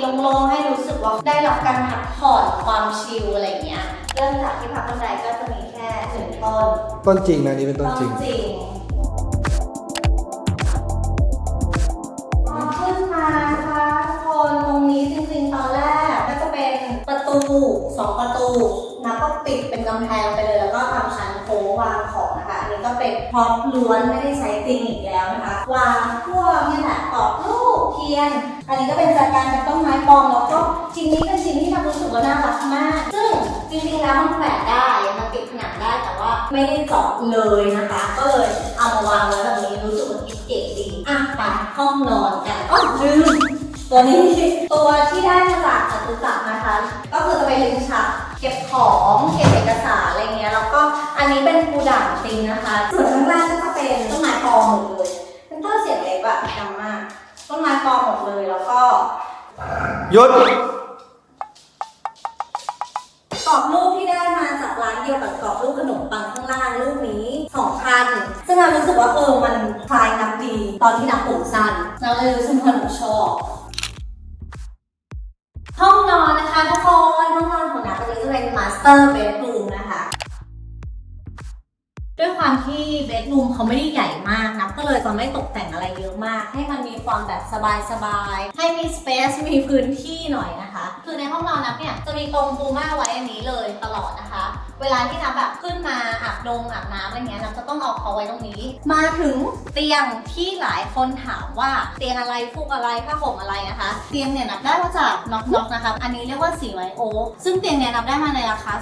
โล่งๆให้รู้สึกว่าได้รับการพักผ่อนความชิลอะไรอย่างเงี้ยเริ่มจากที่พักบันไดก็จะมีแค่หนึ่งต้นต้นจริงนะอันนี่เป็นต้นจริงจริงพอขึ้นมานะคะทุกคนตรงนี้จริงๆตอนแรกก็จะเป็นประตูสองประตูนะก็ปิดเป็นกำแพงไปเลยแล้วก็ทำชั้นโค้งวาง ก็เป็นพร็อพล้วนไม่ได้ใช้จริงอีกแล้วนะคะ วางพวกเนี่ยแหละตอกลูกเทียน อันนี้ก็เป็นจัดการกับต้นไม้ปลอมแล้วก็ชิ้นนี้เป็นชิ้นที่ทำรู้สึกว่าน่ารักมาก ซึ่งจริงๆแล้วมันแขวนได้มันติดผนังได้แต่ว่าไม่ได้เจาะเลยนะคะ ก็เลยเอามาวางไว้แบบนี้รู้สึกว่าเก๋ดีอะไปห้องนอนกันอ๋อลืมตัวนี้ตัวที่ได้มาจากจตุจักรนะคะ ก็คือจะเป็นลิ้นชัก ก็บของเก็บเอกสารอะไรเงี้ยแล้วก็อันนี้เป็นปูด่างติงนะคะ ส่วนข้างล่างก็จะเป็นต้นไม้ปลอมหมดเลยเป็นต้นเสียงเล็กอะดังมากต้นไม้ปลอมหมดเลยแล้วก็ยศกรอบรูปที่ได้มาจากร้านเดียวกับกรอบรูปขนมปังข้างล่างรูปนี้สองพันซึ่งเรารู้สึกว่าเออมันคลายนับดีตอนที่นับผมสั้นเราเลยรู้สึกว่าหนูชอบ นี้จะเป็นมาสเตอร์เบดรูมนะคะ ด้วยความที่เบดรูมเขาไม่ได้ใหญ่มากนะก็เลยจะไม่ตกแต่งอะไรเยอะมาก ให้มันมีความแบบสบายๆ ให้มีสเปซมีพื้นที่หน่อยนะคะ คือในห้องนอนนับเนี่ยจะมีตรงปูม่าไว้อันนี้เลยตลอดนะคะเวลาที่นับแบบขึ้นมาอาบนงอาบน้ำอะไรเงี้ยนับจะต้องเอาเขาไว้ตรงนี้ มาถึงเตียงที่หลายคนถามว่าเตียงอะไรฟูกอะไรผ้าห่มอะไรนะคะ เตียงเนี่ยนับได้มาจากน็อกน็อกนะคะอันนี้เรียกว่าสีไวโอซึ่งเตียงเนี่ยนับได้มาในราคา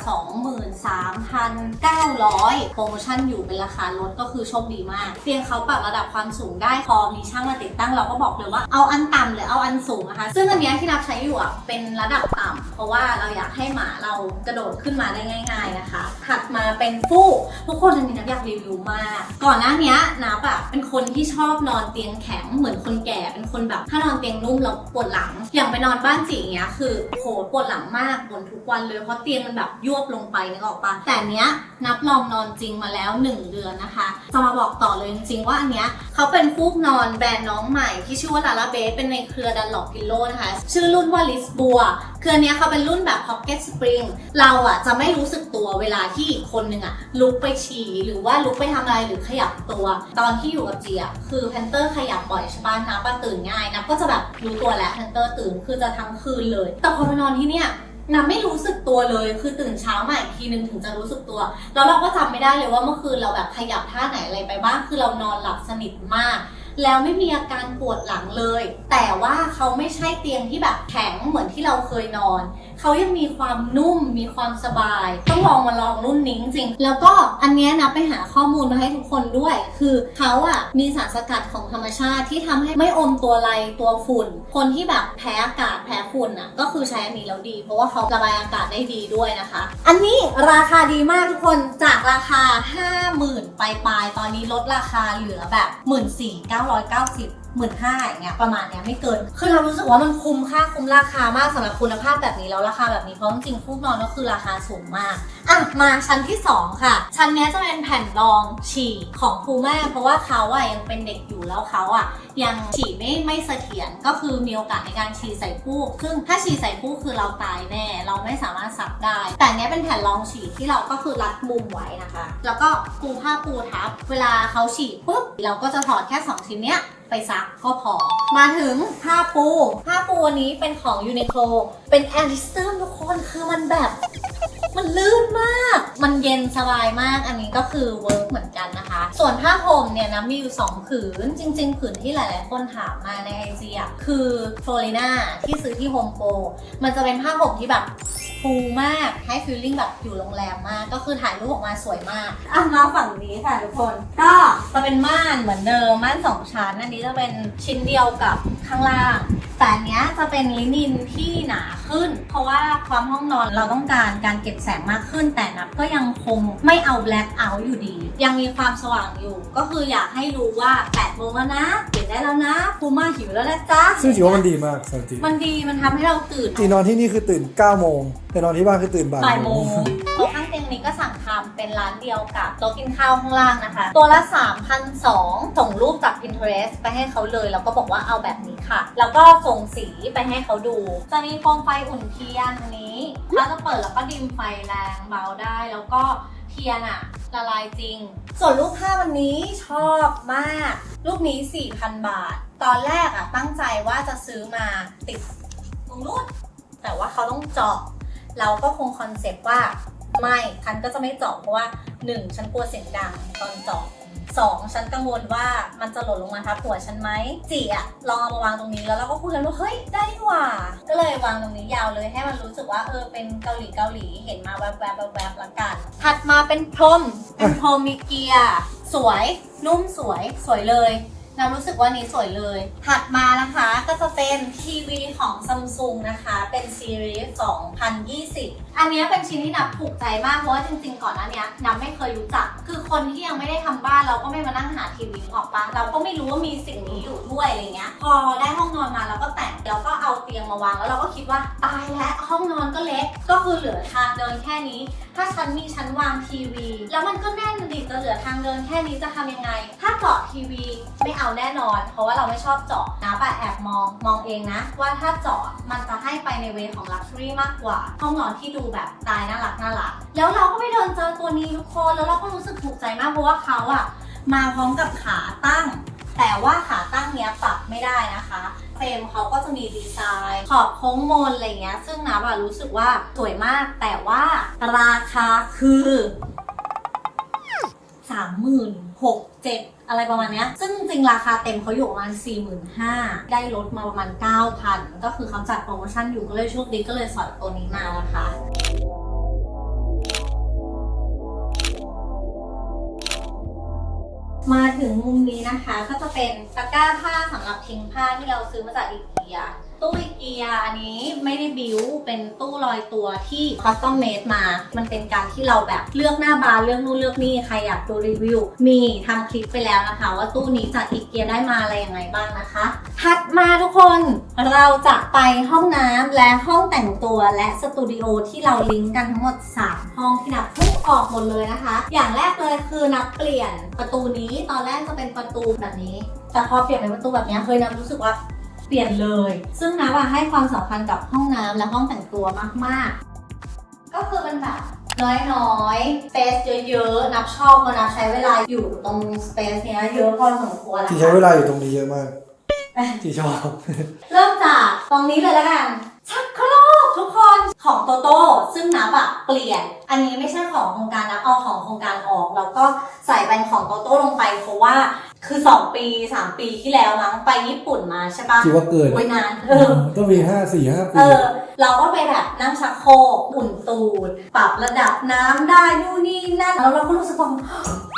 23,900 โปรโมชั่นอยู่เป็นราคาลดก็คือโชคดีมาก เตียงเขาปรับระดับความสูงได้พอมีช่างมาติดตั้งเราก็บอกเลยว่าเอาอันต่ำหรือเอาอันสูงนะคะ ซึ่งอันนี้ที่นับใช้อยู่อะเป็นระดับต่ำเพราะว่าเราอยากให้หมาเรากระโดดขึ้นมาได้ง่ายๆนะคะถัดมาเป็นฟูกทุกคนอันนี้นับอยากรีวิวมาก ก่อนหน้านี้นับอะเป็นคนที่ชอบนอนเตียงแข็งเหมือนคนแก่เป็นคนแบบ ถ้านอนเตียงนุ่มแล้วปวดหลัง อย่างไปนอนบ้านจีอย่างเงี้ยคือโหปวดหลังมากบ่นทุกวันเลยเพราะเตียงมันแบบยวบลงไปนึกออกปะแต่เนี้ยนับลองนอนจริงมาแล้ว 1 เดือนนะคะ จะมาบอกต่อเลยจริงๆว่าอันเนี้ยเขาเป็นฟูกนอนแบรนด์น้องใหม่ที่ชื่อว่าลาลาเบสเป็นในเครือดันหลอกพิโลนะคะ ชื่อรุ่นว่าลิสบัว คืออันเนี้ยเขาเป็นรุ่นแบบ Pocket Spring เราอะจะไม่รู้สึกตัวเวลาที่อีกคนนึงอะลุกไปฉี่หรือว่าลุกไปทำอะไรหรือขยับตัว ตอนที่อยู่กับเจียคือแพนเตอร์ขยับบ่อยใช่ปะนับอะตื่นง่ายนับก็จะแบบรู้ตัวแล้วแพนเตอร์ตื่นคือจะทั้งคืนเลย แต่พอไปนอนที่เนี่ยนับไม่รู้สึกตัวเลย คือตื่นเช้ามาอีกทีนึงถึงจะรู้สึกตัว แล้วเราก็จำไม่ได้เลยว่าเมื่อคืนเราแบบขยับท่าไหนอะไรไปบ้าง คือเรานอนหลับสนิทมาก แล้วไม่มีอาการปวดหลังเลย แต่ว่าเขาไม่ใช่เตียงที่แบบแข็งเหมือนที่เราเคยนอนเขายังมีความนุ่มมีความสบาย ต้องลองมาลองรุ่นนี้จริงแล้วก็อันเนี้ยนะไปหาข้อมูลมาให้ทุกคนด้วย คือเขาอะมีสารสกัดของธรรมชาติที่ทำให้ไม่อมตัวไรตัวฝุ่น คนที่แบบแพ้อากาศแพ้ฝุ่นอะก็คือใช้อันนี้แล้วดี เพราะว่าเขาระบายอากาศได้ดีด้วยนะคะ อันนี้ราคาดีมากทุกคนจากราคา 50,000ปลายๆตอนนี้ลดราคาเหลือแบบ 14,990 หมื่นห้าอย่างเงี้ยประมาณเนี้ยไม่เกิน คือเรารู้สึกว่ามันคุ้มค่าคุ้มราคามากสำหรับคุณภาพแบบนี้แล้วราคาแบบนี้เพราะจริงๆฟูกนอนก็คือราคาสูงมาก อะมาชั้นที่ 2 ค่ะ ชั้นนี้จะเป็นแผ่นรองฉี่ของภูแม่เพราะว่าเขาอะยังเป็นเด็กอยู่แล้วเขาอะยังฉี่ไม่ไม่เสถียรก็คือมีโอกาสในการฉี่ใส่ฟูกซึ่งถ้าฉี่ใส่ฟูกคือเราตายแน่เราไม่สามารถซักได้ แต่เนี้ยเป็นแผ่นรองฉี่ที่เราก็คือรัดมุมไว้นะคะ แล้วก็ปูผ้าปูทับ เวลาเขาฉี่ปุ๊บเราก็จะถอดแค่สองชิ้นเนี้ยไปซักก็พอ มาถึงผ้าปู ผ้าปูอันนี้เป็นของยูนิโคลเป็นแอลิซึมทุกคนคือมันแบบ มันลื่นมาก มันเย็นสบายมากอันนี้ก็คือเวิร์กเหมือนกันนะคะ ส่วนผ้าห่มเนี่ยนะมีอยู่ 2 ผืน จริง ๆ ผืนที่หลาย ๆ คนถามมาในไอจีอะคือโฟลิน่าที่ซื้อที่โฮมโปรมันจะเป็นผ้าห่มที่แบบฟูมากให้ฟีลลิ่งแบบอยู่โรงแรมมากก็คือถ่ายรูปออกมาสวยมากอะมาฝั่งนี้ค่ะทุกคน ก็จะเป็นม่านเหมือนเดิมม่านสองชั้นอันนี้จะเป็นชิ้นเดียวกับข้างล่าง แต่อันเนี้ยจะเป็นลินินที่หนาขึ้น เพราะว่าความห้องนอนเราต้องการการเก็บแสงมากขึ้น แต่นับก็ยังคงไม่เอาแบล็คเอาท์อยู่ดี ยังมีความสว่างอยู่ ก็คืออยากให้รู้ว่า8โมงแล้วนะตื่นได้แล้วนะภูมาหิวแล้วนะจ๊ะซึ่งถือว่ามันดีมากสำหรับจีมันดีมันทำให้เราตื่นจีนอนที่นี่คือตื่น9โมงแต่นอนที่บ้านคือตื่นบ่ายบ่ายโมงโต๊ะข้างเตีย งนี้ก็สั่งทำเป็นร้านเดียวกับโต๊ะกินข้าวข้างล่างนะคะ ตัวละ 3,200ส่งรูปจาก Pinterest ไปให้เขาเลย แล้วก็บอกว่าเอาแบบนี้ค่ะ แล้วก็ส่งสีไปให้เขาดู จะมีโคมไฟอุ่นเทียนอันนี้ถ้าจะเปิดแล้วก็ดิมไฟแรงเบาได้ แล้วก็เทียนอะละลายจริง ส่วนรูปภาพวันนี้ชอบมาก รูปนี้ 4,000 บาท ตอนแรกอะตั้งใจว่าจะซื้อมาติดตรงรูดแต่ว่าเขาต้องเจาะเราก็คงคอนเซปต์ว่า ไม่ฉันก็จะไม่เจาะเพราะว่า 1 ฉันกลัวเสียงดังตอนเจาะสองฉันกังวลว่ามันจะหล่นลงมาทับหัวฉันไหมจีอะลองเอามาวางตรงนี้แล้วเราก็คุยกันว่าเฮ้ยได้ดีกว่า ก็เลยวางตรงนี้ยาวเลยให้มันรู้สึกว่าเออเป็นเกาหลีเกาหลีเห็นมาแวบๆแวบๆแวบๆละกันถัดมาเป็นพรมเป็นพรมมีเกียร์สวยนุ่มสวยสวยเลยเรารู้สึกว่านี้สวยเลย ถัดมานะคะก็จะเป็นทีวีของซัมซุงนะคะ เป็นซีรีส์ 2020 อันนี้เป็นชิ้นที่นับถูกใจมากเพราะว่าจริงๆก่อนหน้านี้นับไม่เคยรู้จัก คือคนที่ยังไม่ได้ทำบ้านเราก็ไม่มานั่งหาทีวีออกปะเราก็ไม่รู้ว่ามีสิ่งนี้อยู่ด้วยอะไรเงี้ย พอได้ห้องนอนมาเราก็แต่งเราก็เอาเตียงมาวางแล้วเราก็คิดว่าตายแล้วห้องนอนก็เล็ก ก็คือเหลือทางเดินแค่นี้ ถ้าฉันมีชั้นวางทีวี แล้วมันก็แน่นดิจะเหลือทางเดินแค่นี้จะทำยังไง ถ้าเจาะทีวีไม่เอาแน่นอน เพราะว่าเราไม่ชอบเจาะนะปะแอบมองมองเองนะ ว่าถ้าเจาะมันจะให้ไปในเวของลักชัวรี่มากกว่า ห้องนอนที่ดูแบบตายน่ารักน่ารัก แล้วเราก็ไปเดินเจอตัวนี้ทุกคน แล้วเราก็รู้สึกถูกใจมากเพราะว่าเขาอะมาพร้อมกับขาตั้ง แต่ว่าขาตั้งเนี้ยปรับไม่ได้นะคะเฟรมเขาก็จะมีดีไซน์ ขอบโค้งมนอะไรเงี้ย ซึ่งนับอะรู้สึกว่าสวยมาก แต่ว่าราคาคือามหมื่นหกเจ็ดอะไรประมาณนี้ซึ่งจริงราคาเต็มเขาอยู่ประมาณ 4 5 0 0 0 ได้ลดมาประมาณ 9,000 ก็คือเขาจัดโปรโมชั่นอยู่ก็เลยโชคดีก็เลยสอยตัวนี้มานะคะมาถึงมุมนี้นะคะก็จะเป็นตะกร้าผ้าสำหรับทิ้งผ้าที่เราซื้อมาจากอีเกีย ตู้อีเกียอันนี้ไม่ได้บิวเป็นตู้ลอยตัวที่คอสตอมเมดมา มันเป็นการที่เราแบบเลือกหน้าบานเลือกนู่นเลือกนี่ใครอยากดูรีวิว มีทำคลิปไปแล้วนะคะ ว่าตู้นี้จากอีเกียได้มาอะไรยังไงบ้างนะคะ ถัดมาทุกคนเราจะไปห้องน้ำและห้องแต่งตัวและสตูดิโอที่เราลิงก์กันทั้งหมด 3 ห้องที่นับทุกออกหมดเลยนะคะ อย่างแรกเลยคือนับเปลี่ยนประตูนี้ตอนแรกจะเป็นประตูแบบนี้ แต่พอเปลี่ยนเป็นประตูแบบนี้เฮ้ยนับรู้สึกว่า เปลี่ยนเลย ซึ่งนับอะให้ความสำคัญกับห้องน้ำและห้องแต่งตัวมากๆ ก็คือเป็นแบบน้อยๆสเปซเยอะๆ นับชอบเพราะนับใช้เวลาอยู่ตรงสเปซเนี้ยเยอะพอสมควรนะคะที่ใช้เวลาอยู่ตรงนี้เยอะมากที่ชอบ เริ่มจากตรงนี้เลยแล้วกันชักโครกทุกคน ของโตโต้ซึ่งนับอะเปลี่ยน อันนี้ไม่ใช่ของโครงการนับเอาของโครงการออก แล้วก็ใส่เป็นของโตโต้ลงไปเพราะว่าคือ 2 ปี 3 ปีที่แล้วมั้งไปญี่ปุ่นมาใช่ปะคิดว่าเกินโอ้ยนานเออต้องมีห้าสี่ห้าปีเออ เราก็ไปแบบนั่งชักโครกอุ่นตูดปรับระดับน้ำได้นู่นนี่นั่นแล้วเราก็รู้สึกว่า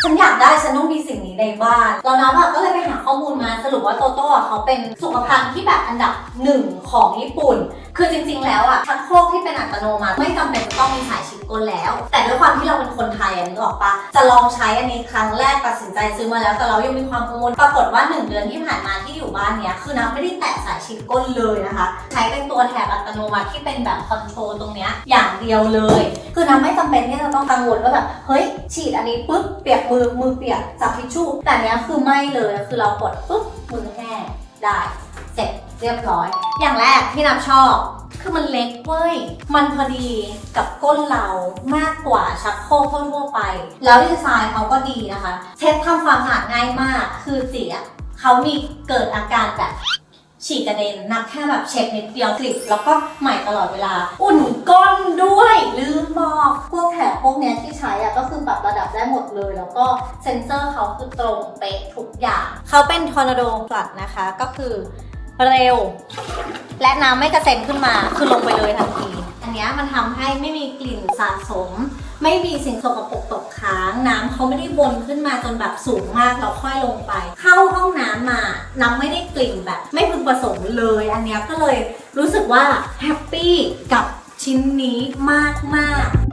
ฉันอยากได้ฉันต้องมีสิ่งนี้ในบ้านตอนนั้นอะก็เลยไปหาข้อมูลมาสรุปว่าโตโต้อะเขาเป็นสุขภัณฑ์ที่แบบอันดับหนึ่งของญี่ปุ่น คือจริง ๆ แล้วอะชักโครกที่เป็นอัตโนมัติไม่จำเป็นจะต้องมีสายชิดกลแล้ว แต่ด้วยความที่เราเป็นคนไทยอะนึกออกปะจะลองใช้อันนี้ครั้งแรกตัดสินใจซื้อมาแล้ว แต่เรายังมีความกังวลปรากฏว่าหนึ่งเดือนที่ผ่านมาที่อยู่บ้านเนี้ยคือน้ำไม่ได้แตะสายชิดก้นเลยนะคะ ใช้เป็นตัวแถบอัตโนมัติที่เป็นแบบคอนโทรลตรงเนี้ยอย่างเดียวเลย คือน้ำไม่จำเป็นที่จะต้องกังวลว่าแบบเฮ้ยฉีดอันนี้ปุ๊บเปียกมือมือเปียกจับทิชชู่แต่เนี้ยคือไม่เลยคือเรากดปุ๊บมือแห้งได้เสร็จ เรียบร้อย อย่างแรกที่น้ำชอบ คือมันเล็กเว้ย มันพอดีกับก้นเรามากกว่าชักโครกทั่วไป แล้วดีไซน์เขาก็ดีนะคะ เช็ดทำความสะอาดง่ายมาก คือจีอะเขามีเกิดอาการแบบฉีกกระเด็นนับแค่แบบเช็ดนิดเดียวกลิบแล้วก็ใหม่ตลอดเวลา อุ่นก้นด้วยลืมบอกพวกแถบพวกเนี้ยที่ใช้อะก็คือปรับระดับได้หมดเลย แล้วก็เซ็นเซอร์เขาคือตรงเป๊ะทุกอย่าง เขาเป็นทอร์นาโดฟลัดนะคะ ก็คือ เร็ว และน้ำไม่กระเซ็นขึ้นมาคือลงไปเลยทันที อันนี้มันทำให้ไม่มีกลิ่นสะสม ไม่มีสิ่งสกปรกตกค้าง น้ำเขาไม่ได้วนขึ้นมาจนแบบสูงมากแล้วค่อยลงไป เข้าห้องน้ำมาน้ำไม่ได้กลิ่นแบบ ไม่พึงประสงค์เลย อันนี้ก็เลยรู้สึกว่าแฮปปี้กับชิ้นนี้มากมากๆ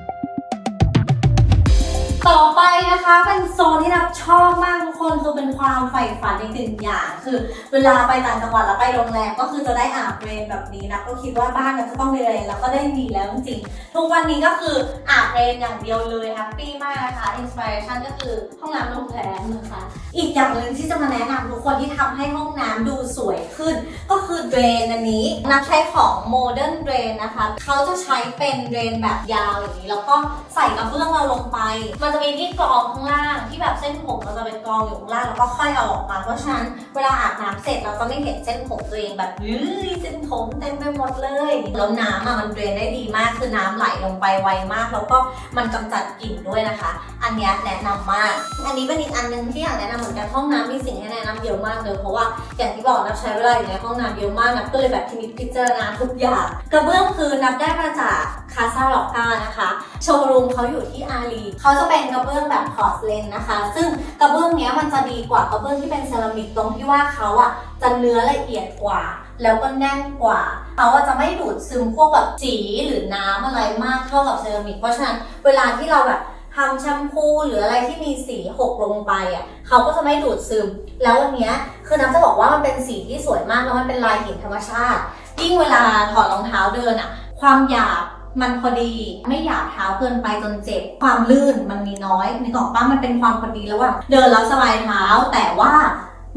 ต่อไปนะคะเป็นโซนที่นับชอบมากทุกคนคือเป็นความใฝ่ฝันในหนึ่งอย่าง คือเวลาไปต่างจังหวัดแล้วไปโรงแรมก็คือจะได้อาบเรนแบบนี้นะก็คิดว่าบ้านมันจะต้องมีเรนแล้วก็ได้มีแล้วจริงๆทุกวันนี้ก็คืออาบเรนอย่างเดียวเลยแฮปปี้มากนะคะอินสปิเรชันก็คือห้องน้ำโรงแรมนะคะอีกอย่างหนึ่งที่จะมาแนะนำทุกคนที่ทำให้ห้องน้ำดูสวยขึ้น ก็คือเดรนอันนี้นับใช้ของ Modern Drain นะคะเขาจะใช้เป็นเดรนแบบยาวอย่างนี้แล้วก็ใส่กระเบื้องเราลงไปมันจะมีที่กรองข้างล่างที่แบบเส้นผมเราจะเป็นกรองอยู่ข้างล่างแล้วก็ค่อยเอาออกมา เพราะฉะนั้นเวลาอาบน้ำเสร็จเราจะไม่เห็นเส้นผมตัวเองแบบยืยเส้นผมเต็มไปหมดเลยแล้วน้ำอะมันเดรนได้ดีมากคือน้ำไหลลงไปไวมาก แล้วก็มันกำจัดกลิ่นด้วยนะคะ อันนี้แนะนำมาก อันนี้เป็นอีกอันหนึงที่อยากแนะนำเหมือนกันห้องน้ำมีสิ่งให้แนะนำเยอะมากเลยเพราะว่าอย่างที่บอกนับใช้เวลาอยู่ในห้องน้ำเยอะมากนับก็เลยแบบพินิจพิจารณาทุกอย่างกระเบื้องคือนับได้มาจากคาซาล็อกกานะคะโชว์รูมเขาอยู่ที่อารีเขาจะเป็นกระเบื้องแบบพอร์สเลนนะคะ ซึ่งกระเบื้องเนี้ยมันจะดีกว่ากระเบื้องที่เป็นเซรามิกตรงที่ว่าเขาอะจะเนื้อละเอียดกว่า แล้วก็แน่นกว่าเขาอะจะไม่ดูดซึมพวกแบบสีหรือน้ำอะไรมากเท่ากับเซรามิก เพราะฉะนั้นเวลาที่เราแบบทำแชมพูหรืออะไรที่มีสีหกลงไปอะเขาก็จะไม่ดูดซึม แล้ววันเนี้ยคือน้ำจะบอกว่ามันเป็นสีที่สวยมากแล้วมันเป็นลายหินธรรมชาติยิ่งเวลาถอดรองเท้าเดินอะ ความหยาบ มันพอดี ไม่หยาบเท้าเกินไปจนเจ็บ ความลื่นมันมีน้อยนึกออกปะมันเป็นความพอดีระหว่างเดินแล้วสบายเท้าแต่ว่า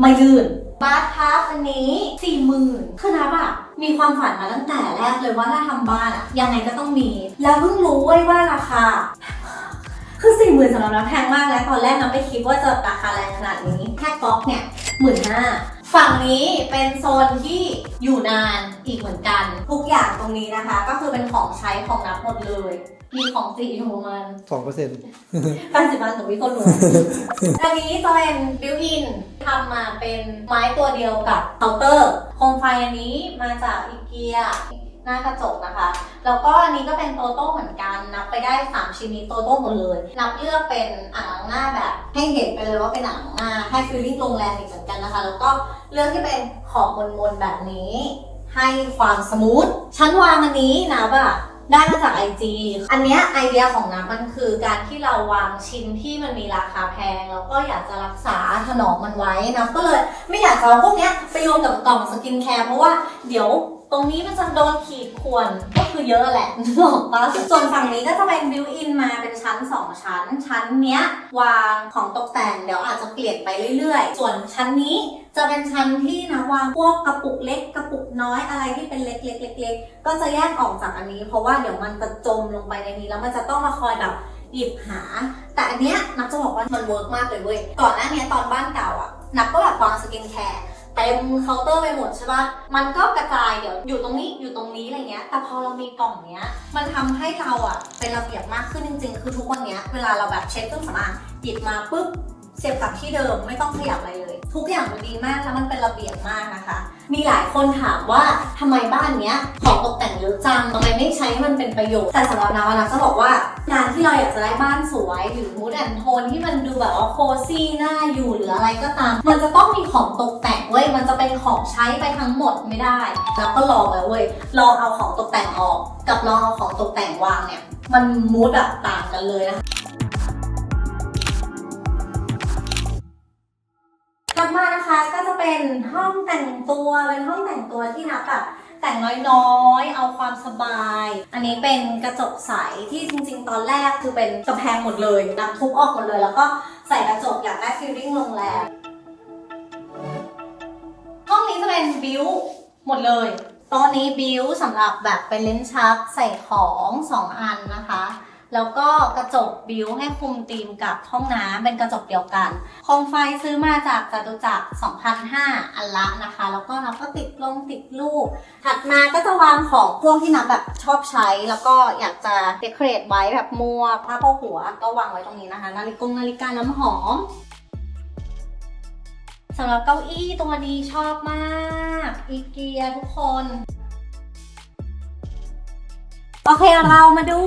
ไม่ลื่นบาร์ทับอันนี้สี่หมื่นคือนับอะมีความฝันมาตั้งแต่แรกเลยว่าถ้าทำบ้านอะยังไงก็ต้องมี แล้วเพิ่งรู้เว้ยว่าราคา คือสี่หมื่นสำหรับนับแพงมากแล้วตอนแรกนับไม่คิดว่าจะราคาแรงขนาดนี้แค่ก๊อกเนี่ยหมื่นห้า ฝั่งนี้เป็นโซนที่อยู่นานอีกเหมือนกัน ทุกอย่างตรงนี้นะคะ ก็คือเป็นของใช้ของนับหมดเลย มีของสีอยู่ประมาณสองเปอร์เซ็นต์แปดสิบวันถึงวิคนหนูอันนี้จะเป็นบิวอินทำมาเป็นไม้ตัวเดียวกับเคาน์เตอร์โคมไฟอันนี้มาจากอีเกีย หน้ากระจกนะคะ แล้วก็อันนี้ก็เป็นโตโต้เหมือนกัน นับไปได้ 3 ชิ้นนี้โตโต้หมดเลย นับเลือกเป็นอ่างหน้าแบบให้เห็นไปเลยว่าเป็นอ่างหน้าให้ฟีลลิ่งโรงแรมอีกเหมือนกันนะคะ แล้วก็เลือกที่เป็นขอบมนๆแบบนี้ ให้ความสมูท ชั้นวางอันนี้นะแบบได้มาจาก IG อันเนี้ยไอเดียของน้ำมันคือการที่เราวางชิ้นที่มันมีราคาแพง แล้วก็อยากจะรักษาถนอมมันไว้นะก็เลยไม่อยากเอาพวกเนี้ยไปรวมกับกล่องสกินแคร์เพราะว่าเดี๋ยว รงนี้มันจะโดนขีดข่วนก็คือเยอะแหละนึกออกปะส่วนฝั่งนี้ก็จะเป็นบิวอินมาเป็นชั้น 2 ชั้น ชั้นเนี้ยวางของตกแต่งเดี๋ยวอาจจะเปลี่ยนไปเรื่อยๆ ส่วนชั้นนี้จะเป็นชั้นที่นะวางพวกกระปุกเล็กกระปุกน้อยอะไรที่เป็นเล็กๆเล็กๆก็จะแยกออกจากอันนี้ เพราะว่าเดี๋ยวมันจะจมลงไปในนี้แล้วมันจะต้องมาคอยแบบหยิบหา แต่อันเนี้ยนับจะบอกว่ามันเวิร์กมากเลยเว้ยก่อนหน้านี้ตอนบ้านเก่าอะนับก็แบบวางสกินแคร์ เต็มเคาน์เตอร์ไปหมดใช่ปะมันก็กระจายเดี๋ยวอยู่ตรงนี้อยู่ตรงนี้อะไรเงี้ย แต่พอเรามีกล่องเนี้ย มันทำให้เราอะเป็นระเบียบมากขึ้นจริง ๆ คือทุกวันเนี้ยเวลาเราแบบเช็ดเครื่องสำอางหยิบมาปุ๊บ เสียบกลับที่เดิมไม่ต้องขยับอะไรเลย ทุกอย่างมันดีมากแล้วมันเป็นระเบียบมากนะคะ มีหลายคนถามว่าทำไมบ้านเนี้ยของตกแต่งเยอะจังทำไมไม่ใช้ให้มันเป็นประโยชน์แต่สำหรับนาวนะจะบอกว่าการที่เราอยากจะได้บ้านสวยหรือมูดแอนโทนที่มันดูแบบว่าโคซี่น่าอยู่หรืออะไรก็ตาม มันจะต้องมีของตกแต่งเว้ยมันจะเป็นของใช้ไปทั้งหมดไม่ได้ แล้วก็ลองแล้วเว้ยลองเอาของตกแต่งออก กับลองเอาของตกแต่งวางเนี่ยมันมูดแบบต่างกันเลยนะคะ ถัดมานะคะก็จะเป็นห้องแต่งตัวเป็นห้องแต่งตัวที่นับแบบแต่งน้อยๆ เอาความสบาย อันนี้เป็นกระจกใสที่จริงๆ ตอนแรกคือเป็นกระแพงหมดเลยนับทุบออกหมดเลย แล้วก็ใส่กระจกอยากได้ฟีลลิ่งโรงแรมห้องนี้จะเป็นบิวหมดเลยโต๊ะนี้บิวสำหรับแบบเป็นลิ้นชักใส่ของสองอันนะคะ แล้วก็กระจกบิวให้คุมธีมกับห้องน้ำเป็นกระจกเดียวกันโคมไฟซื้อมาจากจตุจักร2,500อันละนะคะ แล้วก็เราก็ติดลงติดรูป ถัดมาก็จะวางของพวกที่นับแบบชอบใช้ แล้วก็อยากจะเดคอเรทไว้แบบมัวผ้าโพกหัวก็วางไว้ตรงนี้นะคะ นาฬิกงนาฬิกาน้ำหอมสำหรับเก้าอี้ตัวนี้ชอบมาก อีเกียทุกคน โอเคเรามาดู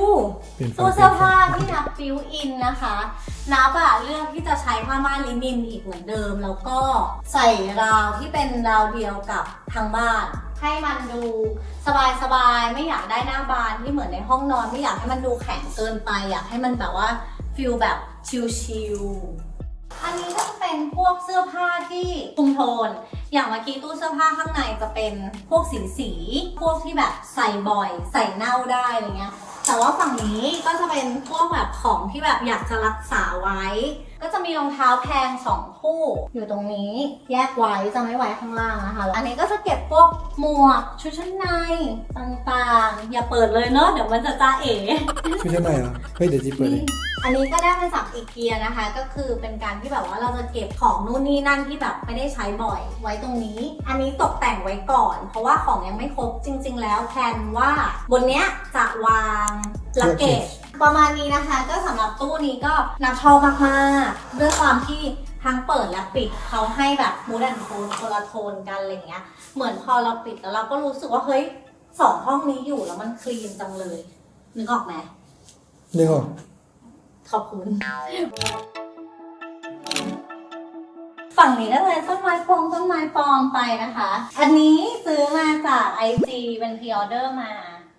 เป็นตู้เสื้อผ้าที่นับฟิวอินนะคะนับอะเลือกที่จะใช้ผ้าม่านลินินอีกเหมือนเดิม แล้วก็ใส่ราวที่เป็นราวเดียวกับทางบ้าน ให้มันดูสบายๆไม่อยากได้หน้าบานที่เหมือนในห้องนอนไม่อยากให้มันดูแข็งเกินไป อยากให้มันแบบว่าฟฟิลแบบชิลๆ อันนี้ก็จะเป็นพวกเสื้อผ้าที่คุมโทน อย่างเมื่อกี้ตู้เสื้อผ้าข้างในจะเป็นพวกสีสี พวกที่แบบใส่บ่อย ใส่เน่าได้อะไรเงี้ย แต่ว่าฝั่งนี้ก็จะเป็นพวกแบบของที่แบบอยากจะรักษาไว้ ก็จะมีรองเท้าแพงสองคู่ อยู่ตรงนี้แยกไว้จะไม่ไว้ข้างล่างนะคะ อันนี้ก็จะเก็บพวกหมวกชุดชั้นในต่างๆ อย่าเปิดเลยเนาะเดี๋ยวมันจะจ้าเอ๋ชุดชั้นในเหรอเฮ้ยเดี๋ยวจีเปิดเองอันนี้ก็ได้มาจากอีเกียนะคะ ก็คือเป็นการที่แบบว่าเราจะเก็บของนู่นนี่นั่นที่แบบไม่ได้ใช้บ่อยไว้ตรงนี้ อันนี้ตกแต่งไว้ก่อน เพราะว่าของยังไม่ครบจริง ๆ แล้วแพลนว่าบนเนี้ยจะวางลักเกจ ประมาณนี้นะคะ ก็สำหรับตู้นี้ก็นับชอบมากๆด้วยความที่ทั้งเปิดและปิดเขาให้แบบมูดแอนโทนคนละโทนกันอะไรเงี้ย เหมือนพอเราปิดแล้วเราก็รู้สึกว่าเฮ้ยสองห้องนี้อยู่แล้วมันคลีนจังเลย นึกออกไหมนึกออกขอบคุณ ฝั่งนี้ก็เลยต้นไม้ปลอมต้นไม้ปลอมไปนะคะ อันนี้ซื้อมาจาก IG เป็นพ r ออเดอร์มา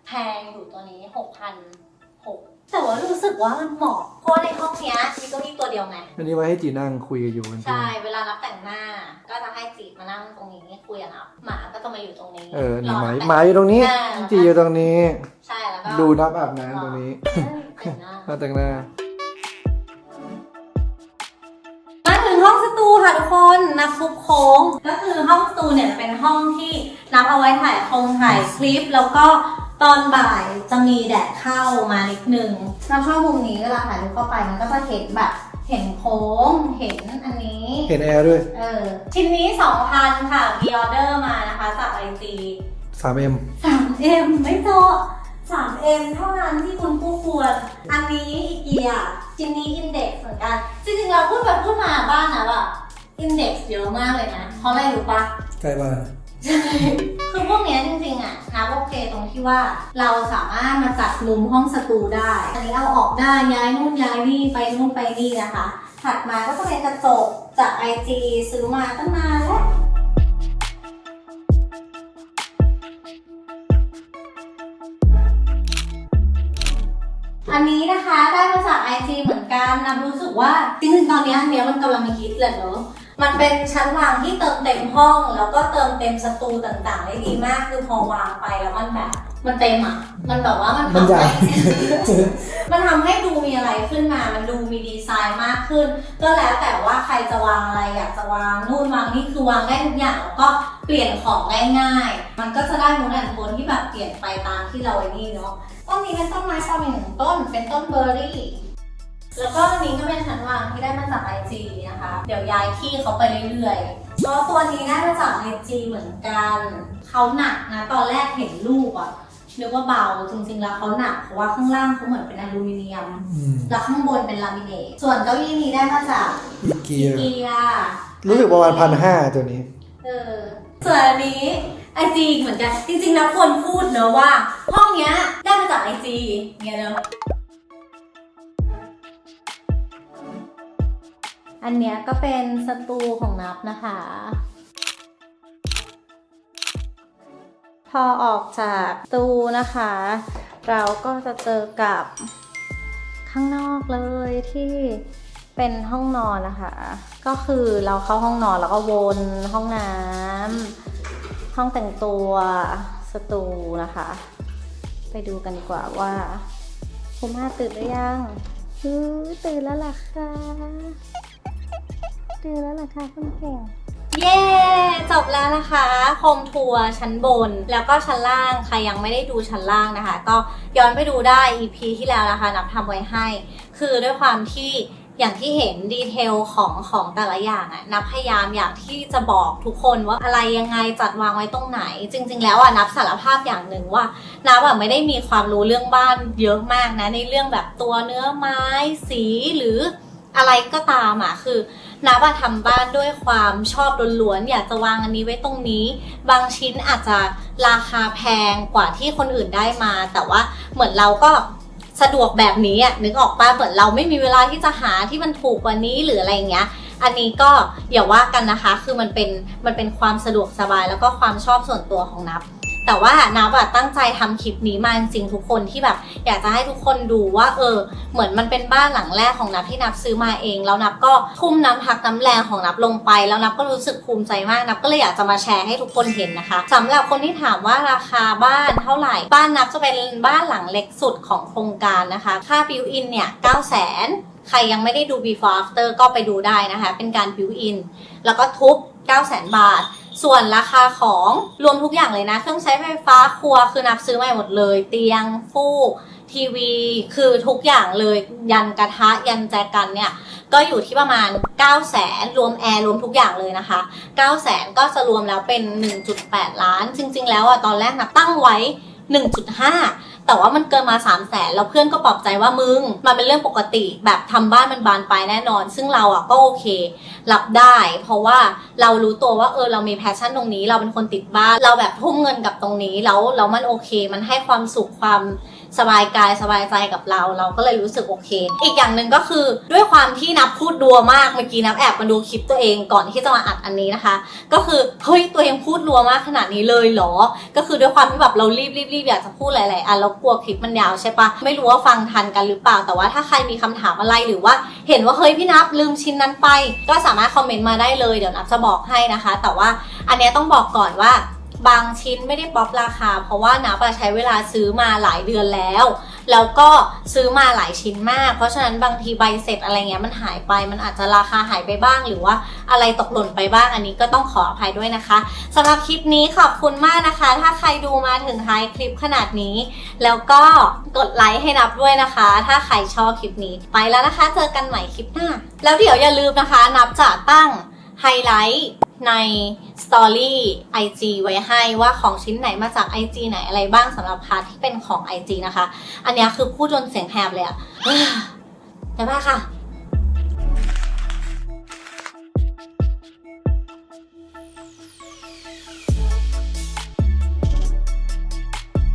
แพงอยู่ตัวนี้6,600 แต่ว่ารู้สึกว่ามันเหมาะเพราะว่าในห้องเนี้ยมีเก้าอี้ตัวเดียวไง อันนี้ไว้ให้จีนั่งคุยกันอยู่กันใช่เวลารับแต่งหน้า ก็จะให้จีบมานั่งตรงนี้คุยกันอับหมาก็จะมาอยู่ตรงนี้เออนี่รหมารับแต่งหมาอยู่ตรงนี้อ่าจีอยู่ตรงนี้ ใช่แล้วก็ดูนับอาบน้ำตรงนี้แต่งหน้า มาแต่งหน้า มาถึงห้องสตูค่ะทุกคนนับทุกโค้ง ก็คือห้องสตูเนี่ยจะเป็นห้องที่นับเอาไว้ถ่ายคงถ่ายคลิป แล้วก็ ตอนบ่ายจะมีแดดเข้ามานิดนึงนับชอบมุมนี้เวลาถ่ายรูปเข้าไปมันก็จะเห็นแบบ เห็นโค้ง เห็นอันนี้ เห็นแอร์ด้วยเออ ชิ้นนี้ 2,000 ค่ะพีออเดอร์มานะคะจากไอจี 3M 3M ไม่โตะ 3M เท่านั้นที่คุณผู้ควร อันนี้อีเกียชิ้นนี้อินเด็กซ์เหมือนกัน จริงๆเราพูดไปพูดมาบ้านนะแบบอินเด็กซ์เยอะมากเลยนะ เพราะอะไรรู้ปะ ใกล้บ้าน คือพวกเนี้ยจริงๆอะนับโอเคตรงที่ว่าเราสามารถมาจัดมุมห้องสตูได้ อันนี้เอาออกได้ย้ายนู่นย้ายนี่ไปนู่นไปนี่นะคะ ถัดมาก็จะเป็นกระจกจากไอจีซื้อมาตั้งนานแล้วอันนี้นะคะได้มาจาก IG เหมือนกันนำรู้สึกว่าจริงๆตอนนี้อันเนี้ยมันกำลังมีฮิตเลยเนอะ มันเป็นชั้นวางที่เติมเต็มห้อง แล้วก็เติมเต็มสตูต่างๆได้ดีมากคือพอวางไปแล้วมันแบบ มันเต็มอะมันแบบว่ามันมันทำใหญ่ให้ มันทำให้ดูมีอะไรขึ้นมา มันดูมีดีไซน์มากขึ้น ก็แล้วแต่ว่าใครจะวางอะไรอยากจะวางนู่นวางนี่คือวางได้ทุกอย่างแล้วก็เปลี่ยนของได้ง่าย มันก็จะได้มูนแอนโทนที่แบบเปลี่ยนไปตามที่เราไอ้นี่เนาะต้นนี้เป็นต้นไม้ปลอมอีกหนึ่งต้นเป็นต้นเบอร์รี่ แล้วก็อันนี้ก็เป็นชั้นวางที่ได้มาจากไอจีนะคะ เดี๋ยวย้ายที่เขาไปเรื่อยๆก็ตัวนี้ได้มาจากไอจีเหมือนกัน เขาหนักนะ ตอนแรกเห็นรูปอะนึกว่าเบาจริงๆแล้วเขาหนักเพราะว่าข้างล่างเขาเหมือนเป็นอลูมิเนียมอืมแล้วข้างบนเป็นลามิเนต ส่วนเก้าอี้นี้ได้มาจากอีเกียเกียรู้สึกประมาณพันห้าตัวนี้ เออ ส่วนอันนี้ไอจีเหมือนกัน จริงๆแล้วควรพูดเนอะว่า ห้องเนี้ยได้มาจากไอจีเนี่ยเนอะ อันเนี้ยก็เป็นสตูของนับนะคะ พอออกจากตูนะคะ เราก็จะเจอกับข้างนอกเลยที่เป็นห้องนอนนะคะ ก็คือเราเข้าห้องนอนแล้วก็วนห้องน้ำห้องแต่งตัวสตูนะคะ ไปดูกันดีกว่าว่าคุณมาตื่นหรือยังฮือตื่นแล้วล่ะค่ะ ตื่นแล้วล่ะค่ะคุณเก่งเย้ จบแล้วนะคะโฮมทัวร์ชั้นบนแล้วก็ชั้นล่างใครยังไม่ได้ดูชั้นล่างนะคะ ก็ย้อนไปดูได้ EP ที่แล้วนะคะ นับทำไว้ให้ คือด้วยความที่อย่างที่เห็นดีเทลของของแต่ละอย่างอะนับพยายามอยากที่จะบอกทุกคนว่าอะไรยังไงจัดวางไว้ตรงไหน จริง ๆ แล้วอะนับสารภาพอย่างหนึ่งว่า นับอะไม่ได้มีความรู้เรื่องบ้านเยอะมากนะในเรื่องแบบตัวเนื้อไม้สีหรือ อะไรก็ตามอะคือนับอะทำบ้านด้วยความชอบล้วนๆอยากจะวางอันนี้ไว้ตรงนี้ บางชิ้นอาจจะราคาแพงกว่าที่คนอื่นได้มา แต่ว่าเหมือนเราก็สะดวกแบบนี้อะนึกออกปะเหมือนเราไม่มีเวลาที่จะหาที่มันถูกกว่านี้หรืออะไรอย่างเงี้ย อันนี้ก็อย่าว่ากันนะคะ คือมันเป็นมันเป็นความสะดวกสบายแล้วก็ความชอบส่วนตัวของนับ แต่ว่านับอะตั้งใจทำคลิปนี้มาจริงทุกคนที่แบบ อยากจะให้ทุกคนดูว่า เออ เหมือนมันเป็นบ้านหลังแรกของนับที่นับซื้อมาเอง แล้วนับก็ทุ่มน้ำพักน้ำแรงของนับลงไป แล้วนับก็รู้สึกภูมิใจมากนับก็เลยอยากจะมาแชร์ให้ทุกคนเห็นนะคะสำหรับคนที่ถามว่าราคาบ้านเท่าไหร่ บ้านนับจะเป็นบ้านหลังเล็กสุดของโครงการนะคะ ค่าบิวอินเนี่ย9 0 0 0 0 0ใครยังไม่ได้ดู before after ก็ไปดูได้นะคะ เป็นการบิวอินแล้วก็ทุบ9 0 0 0 0 0 บาท ส่วนราคาของรวมทุกอย่างเลยนะ เครื่องใช้ไฟฟ้าครัวคือนับซื้อใหม่หมดเลย เตียงฟูกทีวีคือทุกอย่างเลยยันกระทะยันแจกันเนี่ยก็อยู่ที่ประมาณ 9 0 0แสนรวมแอร์รวมทุกอย่างเลยนะคะ 9 0 0แสนก็จะรวมแล้วเป็น 1.8 ล้าน จริง ๆ แล้วอะตอนแรกนับตั้งไว้ 1.5 แต่ว่ามันเกินมา3ามแสนแล้วเพื่อนก็ปลอบใจว่ามึง มันเป็นเรื่องปกติแบบทำบ้านมันบานไปแน่นอน ซึ่งเราอะก็โอเครับได้ เพราะว่าเรารู้ตัวว่าเออเรามีแพชชั่นตรงนี้ เราเป็นคนติดบ้าน เราแบบทุ่มเงินกับตรงนี้แล้วแล้วมันโอเค มันให้ความสุขความ สบายกายสบายใจกับเรา เราก็เลยรู้สึกโอเค อีกอย่างหนึ่งก็คือด้วยความที่นับพูดดัวมากเมื่อกี้นับแอบมาดูคลิปตัวเองก่อนที่จะมาอัดอันนี้นะคะ ก็คือเฮ้ยตัวเองพูดรัวมากขนาดนี้เลยเหรอ ก็คือด้วยความที่แบบเรารีบรีบรีบอยากจะพูดหลายๆอันแล้วกลัวคลิปมันยาวใช่ปะไม่รู้ว่าฟังทันกันหรือเปล่าแต่ว่าถ้าใครมีคำถามอะไรหรือว่า เห็นว่าเฮ้ยพี่นับลืมชิ้นนั้นไป ก็สามารถคอมเมนต์มาได้เลยเดี๋ยวนับจะบอกให้นะคะ แต่ว่าอันเนี้ยต้องบอกก่อนว่า บางชิ้นไม่ได้ป๊อปราคา เพราะว่านับอะใช้เวลาซื้อมาหลายเดือนแล้ว แล้วก็ซื้อมาหลายชิ้นมาก เพราะฉะนั้นบางทีใบเสร็จอะไรเงี้ยมันหายไป มันอาจจะราคาหายไปบ้าง หรือว่าอะไรตกหล่นไปบ้าง อันนี้ก็ต้องขออภัยด้วยนะคะสำหรับคลิปนี้ขอบคุณมากนะคะ ถ้าใครดูมาถึงท้ายคลิปขนาดนี้ แล้วก็กดไลค์ให้นับด้วยนะคะ ถ้าใครชอบคลิปนี้ ไปแล้วนะคะ เจอกันใหม่คลิปหน้า แล้วเดี๋ยวอย่าลืมนะคะ นับจะตั้งไฮไลท์ ใน Story IG ไว้ให้ว่าของชิ้นไหนมาจาก IG ไหนอะไรบ้างสำหรับพาร์ทที่เป็นของ IG นะคะ อันนี้คือพูดจนเสียงแหบเลยอะบ๊ายบายค่ะ